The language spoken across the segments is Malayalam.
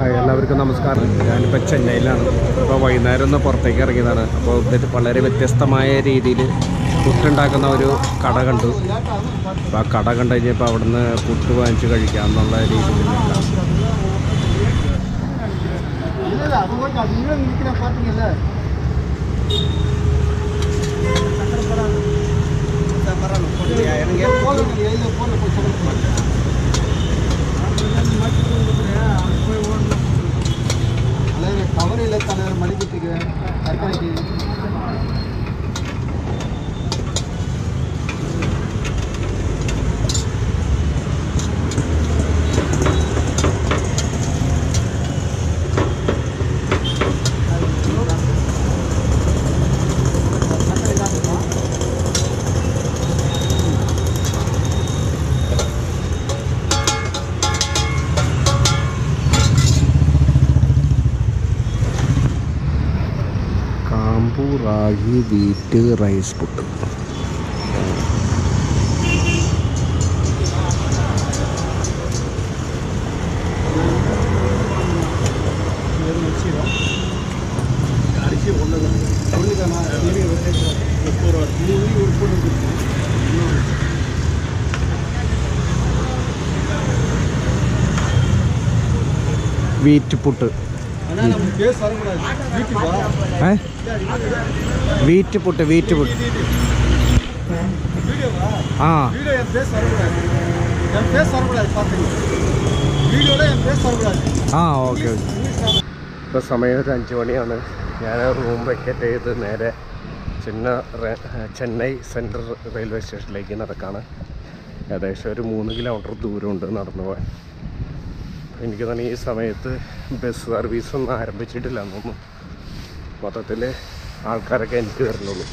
ഹായ് എല്ലാവർക്കും നമസ്കാരം ഞാനിപ്പോൾ ചെന്നൈയിലാണ് ഇപ്പോൾ വൈകുന്നേരം ഒന്ന് പുറത്തേക്ക് ഇറങ്ങിയതാണ് അപ്പോൾ വളരെ വ്യത്യസ്തമായ രീതിയിൽ പുട്ടുണ്ടാക്കുന്ന ഒരു കട കണ്ടു അപ്പോൾ ആ കട കണ്ടു കഴിഞ്ഞപ്പോൾ അവിടുന്ന് പുട്ട് വാങ്ങിച്ച് കഴിക്കാം എന്നുള്ള രീതിയിൽ നിൽക്കാം தவறு இல்லை தலைவர் மதிக்கிறதுக்கு தற்காலிக்கு ഈ wheat rice puttu. Wheat puttu. ஆனால் நம்ம பேச வரக்கூடாது வீட்டுக்கு வா ഏ വീറ്റ് പുട്ട് വീറ്റ് പുട്ട് வீடியோவா ആ வீடியோ என் பேச வரக்கூடாது என் பேச வரக்கூடாது பார்த்துங்க வீடியோவில் என் பேச வரக்கூடாது ആ ഓക്കെ ഓക്കെ ഇപ്പോൾ സമയം ഒരു അഞ്ച് മണിയാണ് ഞാൻ റൂം വെക്കറ്റ് ചെയ്ത് നേരെ ചെന്ന ചെന്നൈ സെൻട്രൽ റെയിൽവേ സ്റ്റേഷനിലേക്ക് നടക്കാണ് ഏകദേശം ഒരു മൂന്ന് കിലോമീറ്റർ ദൂരമുണ്ട് നടന്നു പോകാൻ എനിക്ക് തന്നെ ഈ സമയത്ത് ബസ് സർവീസൊന്നും ആരംഭിച്ചിട്ടില്ല എന്നൊന്നും മൊത്തത്തിൽ ആൾക്കാരൊക്കെ എനിക്ക് തരുന്നുള്ളൂ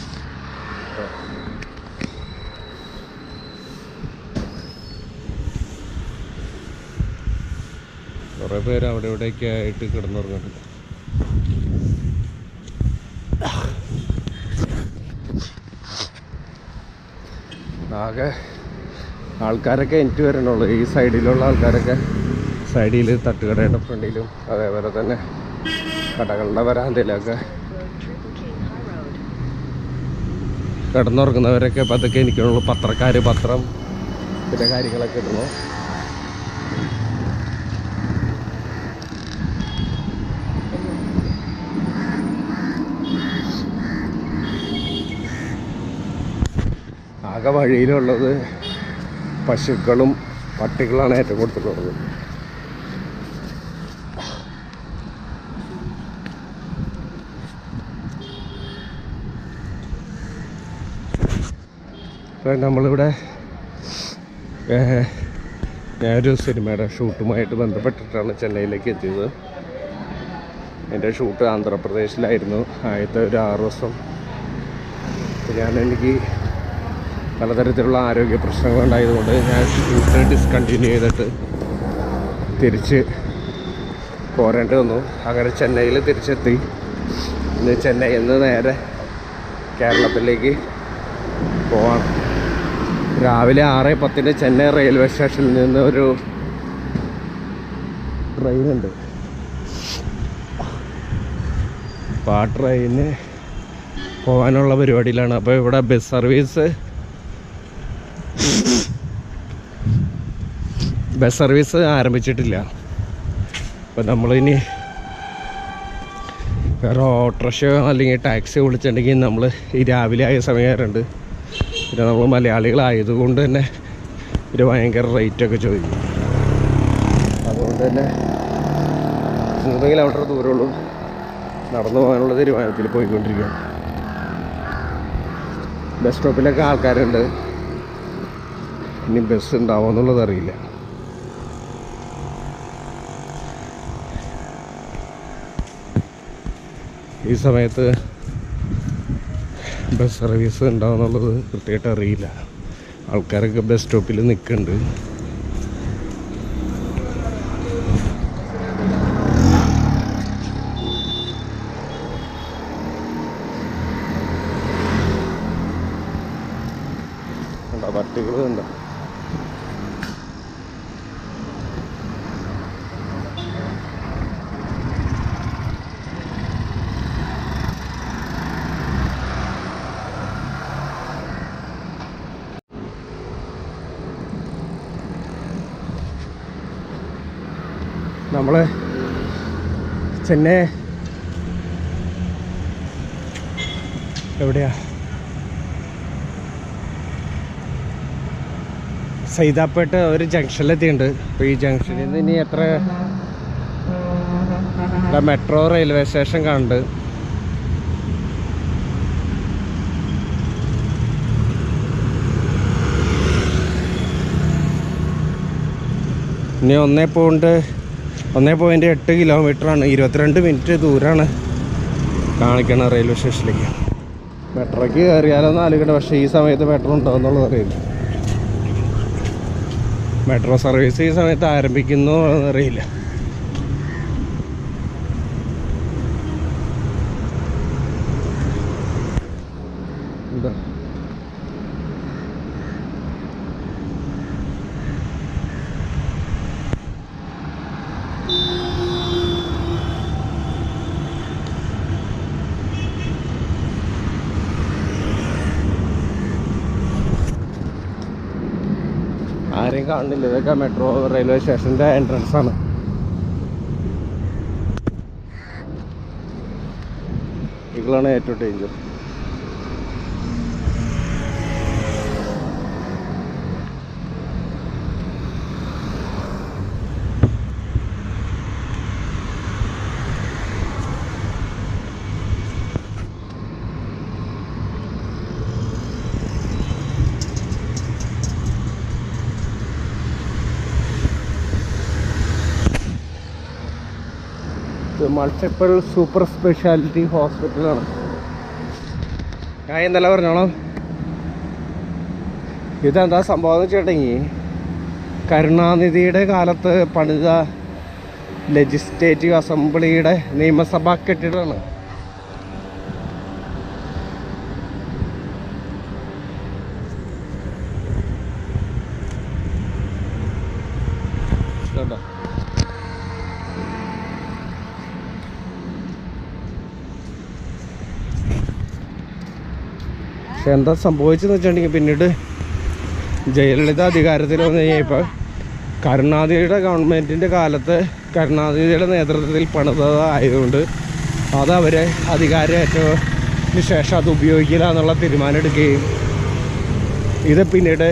കുറേ പേര് അവിടെ ഇവിടെയൊക്കെ ആയിട്ട് കിടന്നുറങ്ങുന്നുണ്ട്. ആകെ ആൾക്കാരൊക്കെ എനിക്ക് വരണുള്ളൂ ഈ സൈഡിലുള്ള ആൾക്കാരൊക്കെ സൈഡിൽ തട്ടുകടയുടെ ഫ്രണ്ടിലും അതേപോലെ തന്നെ കടകളുടെ വരാന്തയിലൊക്കെ കിടന്നുറങ്ങുന്നവരൊക്കെ ഇപ്പം അതൊക്കെ എനിക്കുള്ളൂ പത്രക്കാർ പത്രം പിന്നെ കാര്യങ്ങളൊക്കെ ഇടുന്നു. ആകെ വഴിയിലുള്ളത് പശുക്കളും പട്ടികളാണ് ഏറ്റവും കൂടുതലുള്ളത്. ഇപ്പം നമ്മളിവിടെ ഞാനൊരു സിനിമയുടെ ഷൂട്ടുമായിട്ട് ബന്ധപ്പെട്ടിട്ടാണ് ചെന്നൈയിലേക്ക് എത്തിയത്. എന്റെ ഷൂട്ട് ആന്ധ്രാപ്രദേശിലായിരുന്നു. ആദ്യത്തെ ഒരു ആറ് ദിവസം. ഞാൻ എനിക്ക് പലതരത്തിലുള്ള ആരോഗ്യ പ്രശ്നങ്ങളുണ്ടായതുകൊണ്ട് ഞാൻ ഷൂട്ട് ഡിസ്കണ്ടിന്യൂ ചെയ്തിട്ട് തിരിച്ച് പോരേണ്ടി വന്നു. അങ്ങനെ ചെന്നൈയിൽ തിരിച്ചെത്തി. ഇന്ന് ചെന്നൈയിൽ നിന്ന് നേരെ കേരളത്തിലേക്ക് പോവാം. രാവിലെ ആറ് പത്തിന് ചെന്നൈ റെയിൽവേ സ്റ്റേഷനിൽ നിന്ന് ഒരു ട്രെയിനുണ്ട്. അപ്പോൾ ആ ട്രെയിന് പോകാനുള്ള പരിപാടിയിലാണ്. അപ്പോൾ ഇവിടെ ബസ് സർവീസ് ബസ് സർവീസ് ആരംഭിച്ചിട്ടില്ല. അപ്പോൾ നമ്മളിനി വേറെ ഓട്ടോറിക്ഷയോ അല്ലെങ്കിൽ ടാക്സി വിളിച്ചിട്ടുണ്ടെങ്കിൽ നമ്മൾ ഈ രാവിലെ ആയ സമയമായിട്ടുണ്ട് പിന്നെ നമ്മൾ മലയാളികളായതുകൊണ്ട് തന്നെ ഇവർ ഭയങ്കര റേറ്റൊക്കെ ചോദിക്കും. അതുകൊണ്ട് തന്നെ മൂന്ന് കിലോമീറ്റർ ദൂരമുള്ളൂ. നടന്നു പോകാനുള്ള തീരുമാനത്തിൽ പോയിക്കൊണ്ടിരിക്കുകയാണ്. ബസ് സ്റ്റോപ്പിലൊക്കെ ആൾക്കാരുണ്ട്. ഇനി ബസ് ഉണ്ടാവുമോ എന്നുള്ളത് അറിയില്ല. ഈ സമയത്ത് ബസ് സർവീസ് ഉണ്ടാവുന്നുള്ളത് കൃത്യമായിട്ട് അറിയില്ല. ആൾക്കാരൊക്കെ ബസ് സ്റ്റോപ്പിൽ നിൽക്കുന്നുണ്ട് കണ്ടോ പട്ടികൾ കണ്ടോ നമ്മൾ ചെന്നൈ. എവിടെയാ? സൈതാപ്പേട്ട് ഒരു ജംഗ്ഷനിലെത്തിയിട്ടുണ്ട്. അപ്പോൾ ഈ ജംഗ്ഷനിൽ നിന്ന് ഇനി എത്ര മെട്രോ റെയിൽവേ സ്റ്റേഷൻ കാണുന്നുണ്ട്. ഇനി ഒന്നേ പോയിന്റ് ഒന്നേ പോയിന്റ് എട്ട് കിലോമീറ്ററാണ് ഇരുപത്തിരണ്ട് മിനിറ്റ് ദൂരമാണ് കാണിക്കണം റെയിൽവേ സ്റ്റേഷനിലേക്ക് മെട്രോയ്ക്ക് കയറിയാലൊന്നും ആലോചിക്കണ്ട. പക്ഷേ ഈ സമയത്ത് മെട്രോ ഉണ്ടാവുന്നുള്ളത് അറിയില്ല. മെട്രോ സർവീസ് ഈ സമയത്ത് ആരംഭിക്കുന്നോ അറിയില്ല എന്താ ആരെയും കാണുന്നില്ല ഇതൊക്കെ മെട്രോ റെയിൽവേ സ്റ്റേഷന്റെ എൻട്രൻസ് ആണ്. ഇതിലാണ് ഏറ്റവും ഡേഞ്ചർ മൾട്ടിപ്പിൾ സൂപ്പർ സ്പെഷ്യാലിറ്റി ഹോസ്പിറ്റലാണ്. ഞാൻ എന്നല്ല പറഞ്ഞോളാം? ഇതെന്താ സംഭവം എന്ന് വെച്ചിട്ടുണ്ടെങ്കിൽ കരുണാനിധിയുടെ കാലത്ത് പണിത ലെജിസ്ലേറ്റീവ് അസംബ്ലിയുടെ നിയമസഭാ കെട്ടിടമാണ്. ഇതുണ്ടോ? പക്ഷെ എന്താ സംഭവിച്ചെന്ന് വെച്ചിട്ടുണ്ടെങ്കിൽ പിന്നീട് ജയലളിത അധികാരത്തിൽ വന്നു കഴിഞ്ഞപ്പോൾ കരുണാനിധിയുടെ ഗവൺമെന്റിന്റെ കാലത്ത് കരുണാനിധിയുടെ നേതൃത്വത്തിൽ പണിതായതുകൊണ്ട് അത് അവരെ അധികാരമേറ്റതിന് ശേഷം അത് ഉപയോഗിക്കില്ല എന്നുള്ള തീരുമാനം എടുക്കുകയും ഇത് പിന്നീട്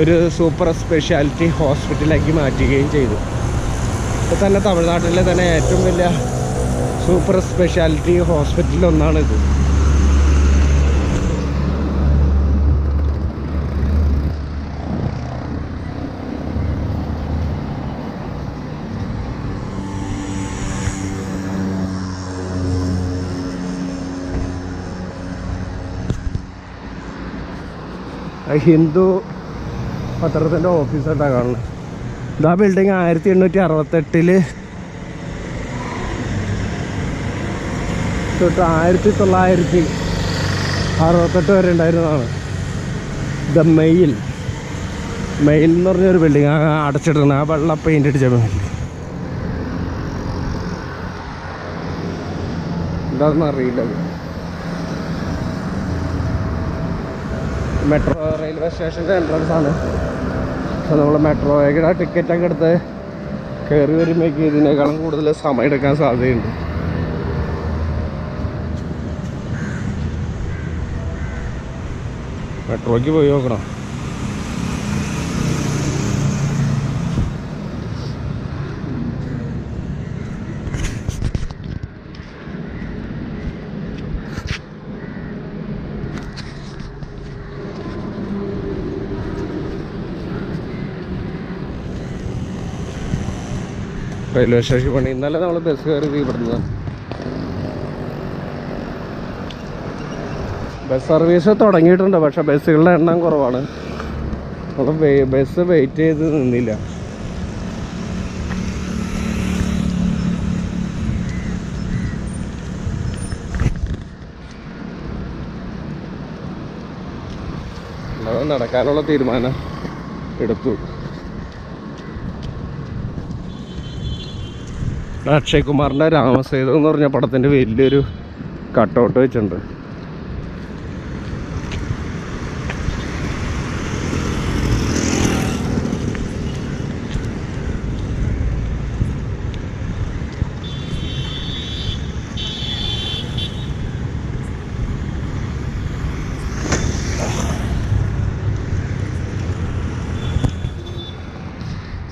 ഒരു സൂപ്പർ സ്പെഷ്യാലിറ്റി ഹോസ്പിറ്റലാക്കി മാറ്റുകയും ചെയ്തു. ഇപ്പോൾ തന്നെ തമിഴ്നാട്ടിലെ തന്നെ ഏറ്റവും വലിയ സൂപ്പർ സ്പെഷ്യാലിറ്റി ഹോസ്പിറ്റലിൽ ഹിന്ദു പത്രത്തിന്റെ ഓഫീസായിട്ടാണ് കാണുന്നത്. ഇതാ ബിൽഡിങ് ആയിരത്തി എണ്ണൂറ്റി അറുപത്തെട്ടിൽ തൊട്ട് ആയിരത്തി തൊള്ളായിരത്തി അറുപത്തെട്ട് വരെ ഉണ്ടായിരുന്നതാണ്. The mail. മെയിൽ എന്ന് പറഞ്ഞൊരു ബിൽഡിങ് ആ അടച്ചിടുന്നത് ആ വെള്ള പെയിന്റ് അടിച്ച മെയിൽ എന്താണെന്ന് അറിയില്ല. അത്. മെട്രോ സ്റ്റേഷന്റെ എൻട്രൻസ് ആണ് അപ്പോൾ നമ്മൾ മെട്രോ വേഗന ടിക്കറ്റ് ഒക്കെ എടുത്ത് കയറി വരുമ്പോഴേക്ക് ഇതിനേക്കാളും കൂടുതൽ സമയം എടുക്കാൻ സാധ്യതയുണ്ട്. മെട്രോയ്ക്ക് പോയി നോക്കണം. റെയിൽവേ സ്റ്റേഷൻ പണി ഇന്നലെ നമ്മൾ ബസ് കയറി ഇവിടുന്ന്. ബസ് സർവീസ് തുടങ്ങിയിട്ടുണ്ട് പക്ഷെ ബസ്സുകളുടെ എണ്ണം കുറവാണ്. അപ്പം ബസ് വെയിറ്റ് ചെയ്ത് നിന്നില്ല. നടക്കാനുള്ള തീരുമാനം എടുത്തു. അക്ഷയ് കുമാറിന്റെ രാമസേതു എന്ന് പറഞ്ഞ പടത്തിന്റെ വലിയൊരു കട്ടൗട്ട് വെച്ചിട്ടുണ്ട്.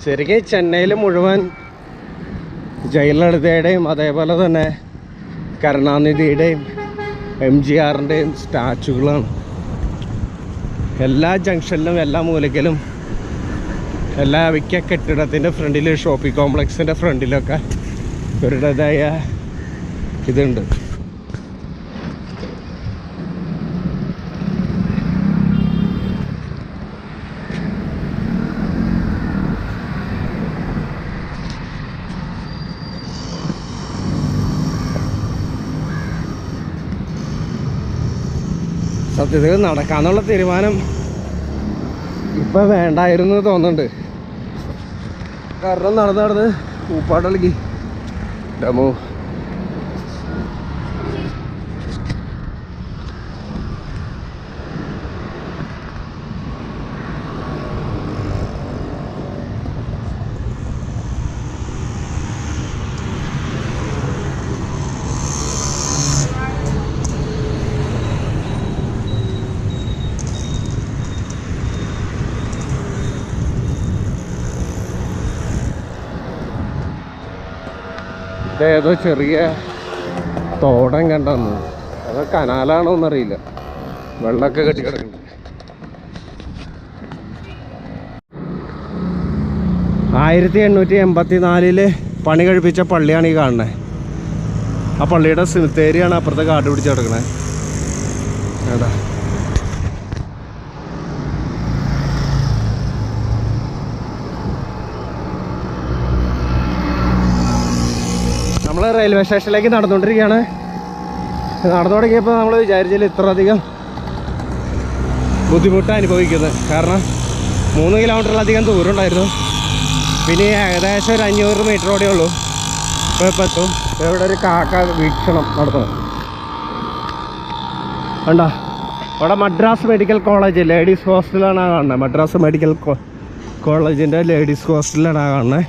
ശരിക്കും ചെന്നൈയിൽ മുഴുവൻ ജയലളിതയുടെയും അതേപോലെ തന്നെ കരുണാനിധിയുടെയും എം ജി ആറിന്റെയും സ്റ്റാച്ചുകളാണ്. എല്ലാ ജംഗ്ഷനിലും എല്ലാ മൂലയ്ക്കലും എല്ലാ മിക്ക കെട്ടിടത്തിന്റെ ഫ്രണ്ടിൽ ഷോപ്പിംഗ് കോംപ്ലക്സിന്റെ ഫ്രണ്ടിലൊക്കെ ഇവരുടേതായ ഇതുണ്ട്. സത്യത്തിൽ നടക്കാന്നുള്ള തീരുമാനം ഇപ്പം വേണ്ടായിരുന്നു തോന്നുന്നുണ്ട്. കാരണം നടന്ന് നടന്ന് ഊപ്പാട്ടളിക്ക് ഡമോ ഇതേതോ ചെറിയ തോടം കണ്ടെന്ന്. അതോ കനാലാണോ എന്നറിയില്ല. വെള്ളമൊക്കെ കെട്ടി കിടക്കുന്നുണ്ട് ആയിരത്തി എണ്ണൂറ്റി എൺപത്തി നാലിൽ പണി കഴിപ്പിച്ച പള്ളിയാണ് ഈ കാണുന്നത് ആ പള്ളിയുടെ സിമിത്തേരിയാണ് അപ്പുറത്തെ കാട് പിടിച്ച് കിടക്കണേ ഏതാ റെയിൽവേ സ്റ്റേഷനിലേക്ക് നടന്നുകൊണ്ടിരിക്കുകയാണ്. നടന്നു തുടങ്ങിയപ്പോൾ നമ്മൾ വിചാരിച്ചാൽ ഇത്രയധികം ബുദ്ധിമുട്ട് അനുഭവിക്കുന്നത് കാരണം മൂന്ന് കിലോമീറ്ററിലധികം ദൂരം ഉണ്ടായിരുന്നു പിന്നെ ഏകദേശം ഒരു അഞ്ഞൂറ് മീറ്റർ ഓടെ ഉള്ളൂ. ഇപ്പോൾ ഇപ്പോൾ ഇവിടെ ഒരു കാക്ക വീക്ഷണം നടത്തണം വേണ്ട ഇവിടെ മദ്രാസ് മെഡിക്കൽ കോളേജ് ലേഡീസ് ഹോസ്റ്റലാണ് ആ കാണുന്നത്. മദ്രാസ് മെഡിക്കൽ കോളേജിന്റെ ലേഡീസ് ഹോസ്റ്റലിലാണ് ആ കാണുന്നത്.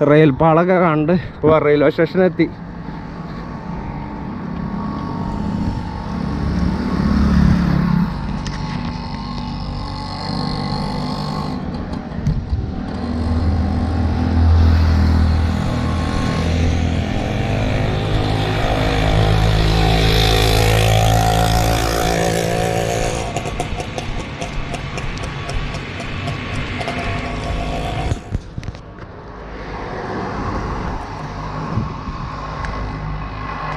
റെയിൽ പാളൊക്കെ കണ്ട് ഇപ്പോൾ റെയിൽവേ സ്റ്റേഷൻ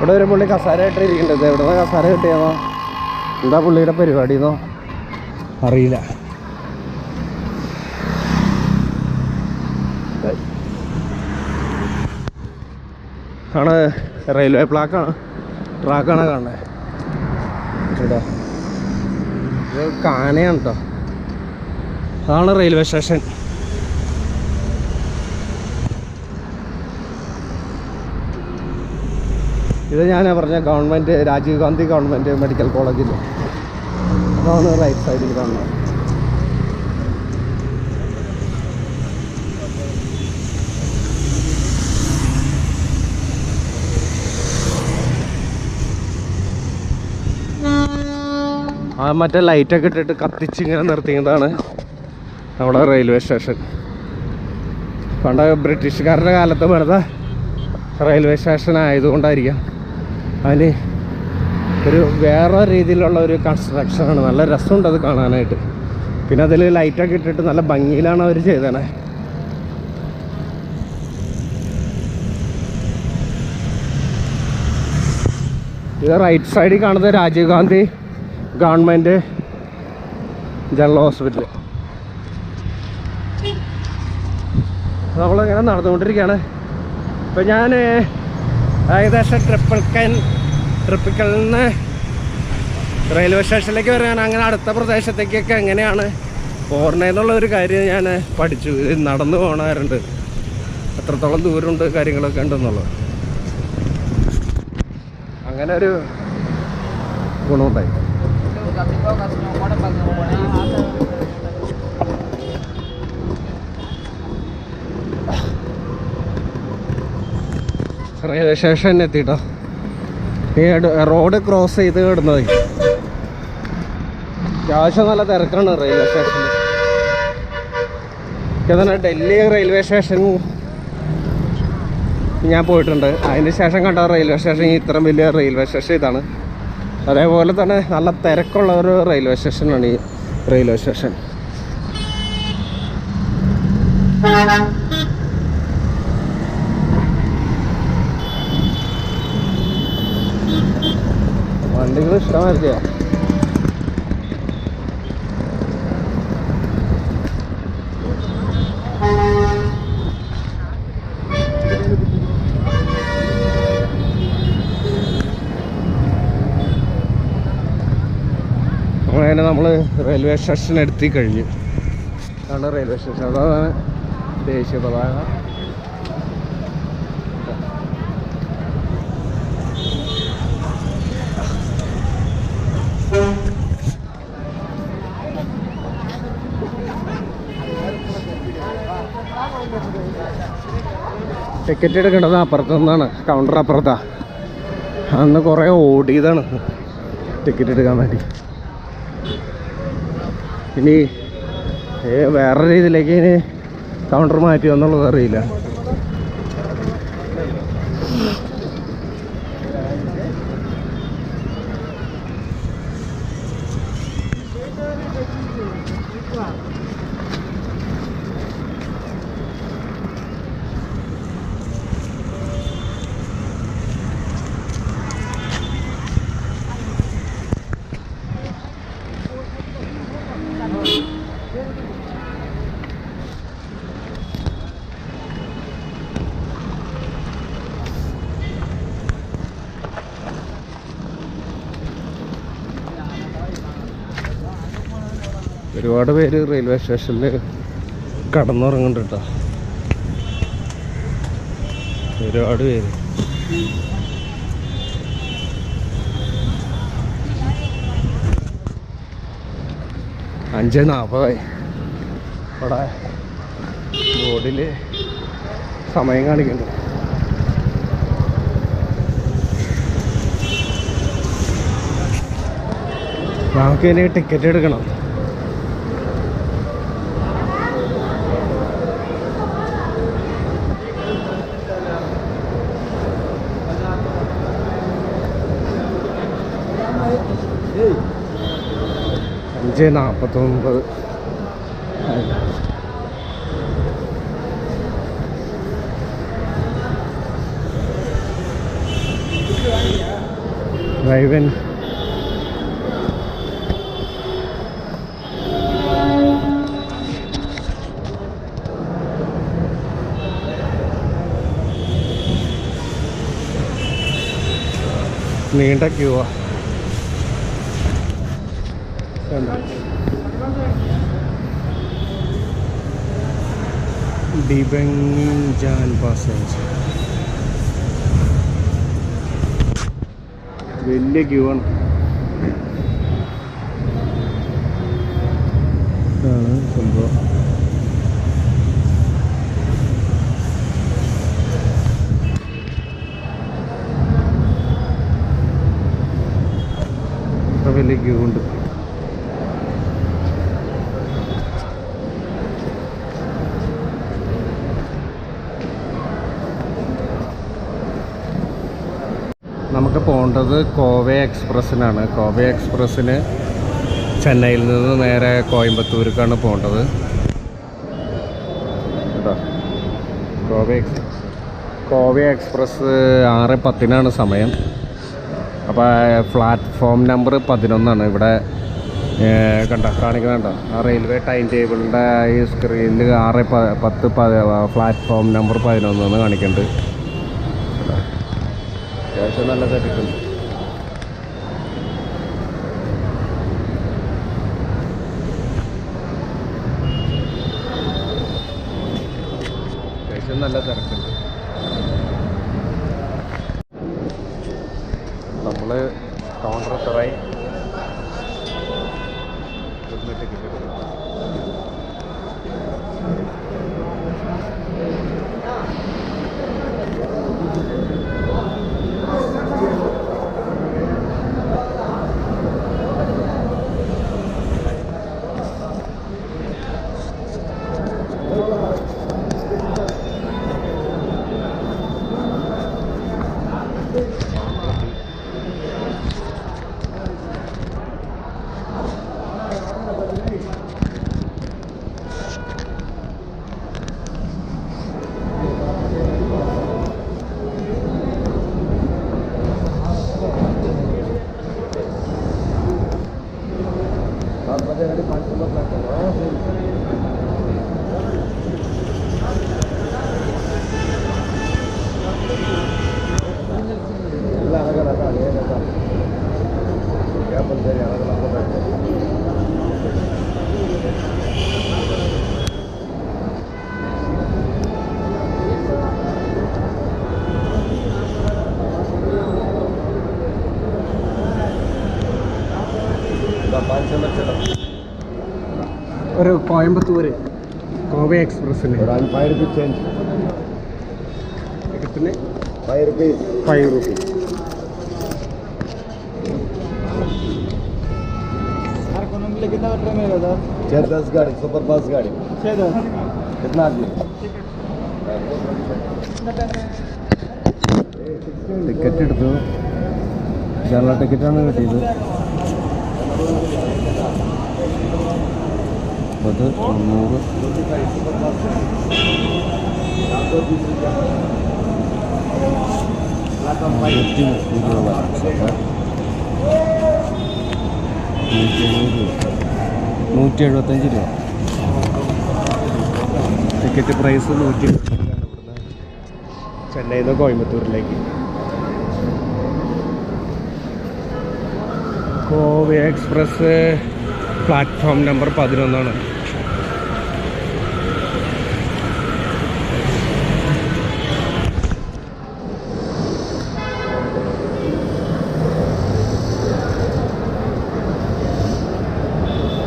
ഇവിടെ ഒരു പുള്ളി കസാരയായിട്ട് ഇരിക്കേണ്ടത് എവിടെ കസാര കിട്ടിയെന്നോ എന്താ പുള്ളിയുടെ പരിപാടി എന്നോ അറിയില്ല. ആണ് റെയിൽവേ പ്ലാക്കാണ് ട്രാക്കാണ് കാണുന്നത് കേട്ടോ ഇത് കാനയാണ് കേട്ടോ അതാണ് റെയിൽവേ സ്റ്റേഷൻ. ഇത് ഞാൻ പറഞ്ഞ government Rajiv Gandhi government medical കോളേജിൽ അതാണ് റൈറ്റ് സൈഡിൽ കാണുന്നത്. ആ മറ്റേ ലൈറ്റൊക്കെ ഇട്ടിട്ട് കത്തിച്ചിങ്ങനെ നിർത്തിയതാണ് നമ്മുടെ റെയിൽവേ സ്റ്റേഷൻ പണ്ട് ബ്രിട്ടീഷുകാരുടെ കാലത്ത് പണിത റെയിൽവേ സ്റ്റേഷൻ ആയതുകൊണ്ടായിരിക്കാം. അതിന് ഒരു വേറെ രീതിയിലുള്ള ഒരു കൺസ്ട്രക്ഷനാണ് നല്ല രസമുണ്ട് അത് കാണാനായിട്ട്. പിന്നെ അതിൽ ലൈറ്റൊക്കെ ഇട്ടിട്ട് നല്ല ഭംഗിയിലാണ് അവർ ചെയ്തത് ഇത് റൈറ്റ് സൈഡിൽ കാണുന്നത് Rajiv Gandhi government general hospital നമ്മളിങ്ങനെ നടന്നുകൊണ്ടിരിക്കുകയാണ്. ഇപ്പം ഞാൻ ഏകദേശം ട്രിപ്പിൾ കൻ ട്രിപ്പിക്കലിൽ നിന്ന് റെയിൽവേ സ്റ്റേഷനിലേക്ക് വരാൻ അങ്ങനെ അടുത്ത പ്രദേശത്തേക്കൊക്കെ എങ്ങനെയാണ് പോരണേന്നുള്ള ഒരു കാര്യം ഞാൻ പഠിച്ചു. നടന്നു പോകണമാരുണ്ട് എത്രത്തോളം ദൂരമുണ്ട് കാര്യങ്ങളൊക്കെ ഉണ്ടെന്നുള്ളത്. അങ്ങനെ ഒരു ഗുണമുണ്ടായി. Railway station എത്തിട്ടോ. ഈ റോഡ് ക്രോസ് ചെയ്ത് കിടന്നത് അത്യാവശ്യം നല്ല തിരക്കാണ് റെയിൽവേ സ്റ്റേഷനിൽ തന്നെ ഡൽഹി റെയിൽവേ സ്റ്റേഷൻ ഞാൻ പോയിട്ടുണ്ട്. അതിന് ശേഷം കണ്ട റെയിൽവേ സ്റ്റേഷൻ ഇത്രയും വലിയ റെയിൽവേ സ്റ്റേഷൻ ഇതാണ്. അതേപോലെ തന്നെ നല്ല തിരക്കുള്ള ഒരു റെയിൽവേ സ്റ്റേഷനാണ് ഈ റെയിൽവേ സ്റ്റേഷൻ ഇഷ്ടമായിരിക്കുക അങ്ങനെ നമ്മൾ റെയിൽവേ സ്റ്റേഷൻ എത്തി കഴിഞ്ഞു. അതാണ് റെയിൽവേ സ്റ്റേഷൻ അതാണ് ദേശീയ ടിക്കറ്റ് എടുക്കേണ്ടത് അപ്പുറത്തു നിന്നാണ് കൗണ്ടർ അപ്പുറത്താ. അന്ന് കുറേ ഓടിയതാണ് ടിക്കറ്റ് എടുക്കാൻ വേണ്ടി. ഇനി വേറെ രീതിയിലേക്ക് ഇനി കൗണ്ടർ മാറ്റിയോ എന്നുള്ളത് അറിയില്ല. ഒരുപാട് പേര് റെയിൽവേ സ്റ്റേഷനിൽ കടന്നുറങ്ങുന്നുണ്ട് കേട്ടോ ഒരുപാട് പേര്. അഞ്ച് നാൽപ്പതായി ഇവിടെ ബോർഡിൽ സമയം കാണിക്കുന്നു. നമുക്ക് ഇനി ടിക്കറ്റ് എടുക്കണം. അഞ്ച് നാൽപ്പത്തൊമ്പത് ഡ്രൈവൻ നീണ്ട ക്യൂവാ ഡിബംജാൻ പാസേജ് വലിയ ക്യൂ ആണ് ഇതാണ് സംഭവം വലിയ ക്യൂ ഉണ്ട് പോകേണ്ടത് കോവെ എക്സ്പ്രസ്സിനാണ്. കോവേ എക്സ്പ്രസ്സിന് ചെന്നൈയിൽ നിന്ന് നേരെ കോയമ്പത്തൂർക്കാണ് പോകേണ്ടത്. കേട്ടോ കോവെ എക്സ്പ്രസ് കോവേ എക്സ്പ്രസ് ആറ് പത്തിനാണ് സമയം. അപ്പോൾ പ്ലാറ്റ്ഫോം നമ്പർ പതിനൊന്നാണ്. ഇവിടെ കണ്ട? കാണിക്കുന്നുണ്ടോ ആ റെയിൽവേ ടൈം ടേബിളിന്റെ ഈ സ്ക്രീനിൽ ആറ് പ- പത്ത് പ്ലാറ്റ്ഫോം നമ്പർ പതിനൊന്നാണ് കാണിക്കുന്നുണ്ട്. അത്യാവശ്യം നല്ല തിരക്കുണ്ട് അത്യാവശ്യം നല്ല തിരക്കുണ്ട് നമ്മൾ കൗണ്ടർ എത്തറായി ഇവിടുന്ന് ടിക്കറ്റ് എടുക്കണം ഒരു കോയമ്പത്തൂർ കോവ എക്സ്പ്രസ്സിന് फाइव रुपीज चेंज കിട്ടുന്ന फाइव रुपीज ഫൈവ് റുപ്പീസ് छः दस गाड़ी सुपर फास्ट गाड़ी कितना आदमी ടിക്കറ്റ് എടുത്തു കേരള ടിക്കറ്റാണ് കിട്ടിയത് അത് മുന്നൂറ് ആയിരത്തി മുപ്പത് രൂപ നൂറ്റി എഴുപത് നൂറ്റി എഴുപത്തഞ്ച് രൂപ. ടിക്കറ്റ് പ്രൈസ് നൂറ്റി എഴുപത്തഞ്ചാണ് ഇവിടുന്ന് ചെന്നൈയിൽ നിന്ന് കോയമ്പത്തൂരിലേക്ക്. കോവ എക്സ്പ്രസ് പ്ലാറ്റ്ഫോം നമ്പർ പതിനൊന്നാണ്.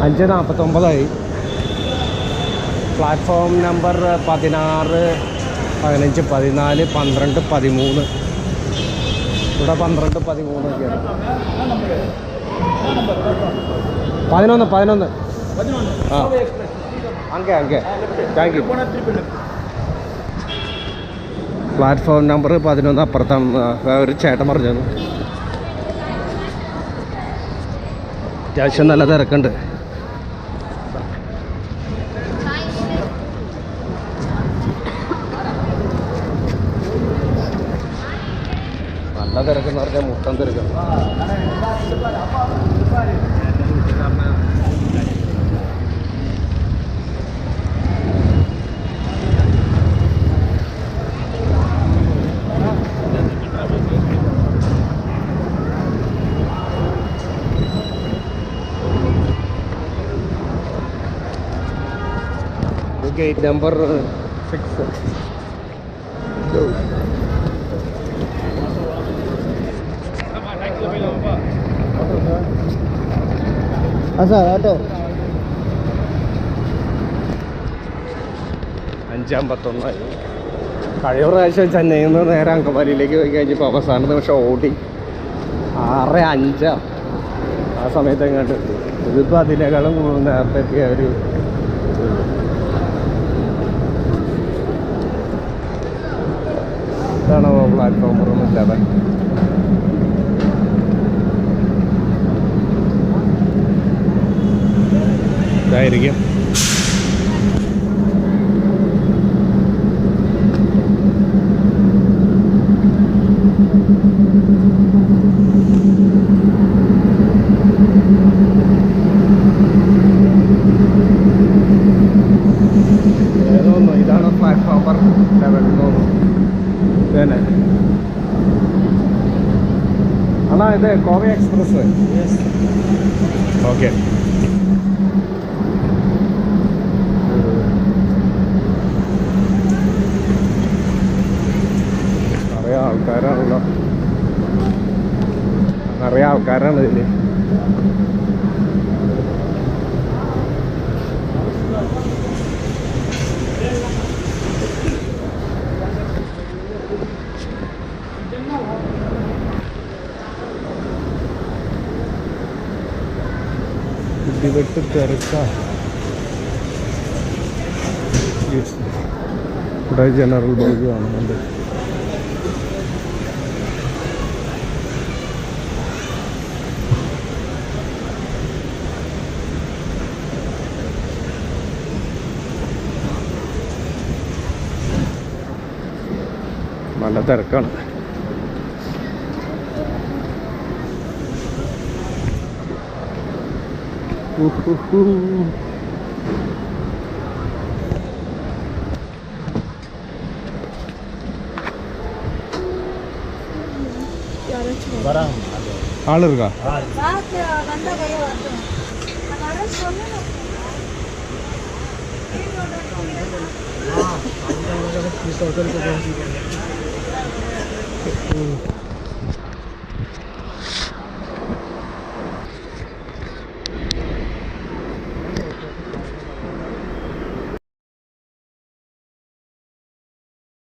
അഞ്ച് നാൽപ്പത്തൊമ്പതായി പ്ലാറ്റ്ഫോം നമ്പർ പതിനാറ് പതിനഞ്ച് പതിനാല് പന്ത്രണ്ട് പതിമൂന്ന്. ഇവിടെ പന്ത്രണ്ട് പതിമൂന്നൊക്കെയാണ് പതിനൊന്ന് പതിനൊന്ന്. ആ. അങ്കേ അങ്കെ താങ്ക് യു പ്ലാറ്റ്ഫോം നമ്പർ പതിനൊന്ന് അപ്പുറത്താണ്. ഒരു ചേട്ടൻ പറഞ്ഞു അത്യാവശ്യം നല്ല തിരക്കുണ്ട്. നല്ല തിരക്കെന്ന് പറഞ്ഞാൽ മുട്ടം തിരക്കാണ് ഗേറ്റ് നമ്പർ സിക്സ് ആ സാർ അഞ്ചമ്പത്തൊന്നായി. കഴിവ് പ്രാവശ്യം ചെന്നൈയിൽ നിന്ന് നേരെ അങ്കമാലിയിലേക്ക് പോയി കഴിഞ്ഞപ്പോൾ അവസാന നിമിഷം ഓടി. ആറ് അഞ്ചാ. ആ സമയത്ത് എങ്ങോട്ട് ഇതിപ്പോൾ അതിനേക്കാളും കൂടുതൽ നേരത്തെ എത്തിയ ഒരു ഇതാണ് പ്ലാറ്റ്ഫോം റൂം ഇല്ലാതെ ഇതായിരിക്കും. അതാ ഇത് കോവ എക്സ്പ്രസ്. ഓക്കെ നിറയെ ആൾക്കാരാണല്ലോ. നിറയെ ആൾക്കാരാണ് ഇതിൽ. ഇടിവെട്ട് തിരക്ക ഇവിടെ ജനറൽ ബോഗി കാണുന്നുണ്ട്. നല്ല തിരക്കാണ് ഉഹുഹു. ஆள் இருக்கா 嗯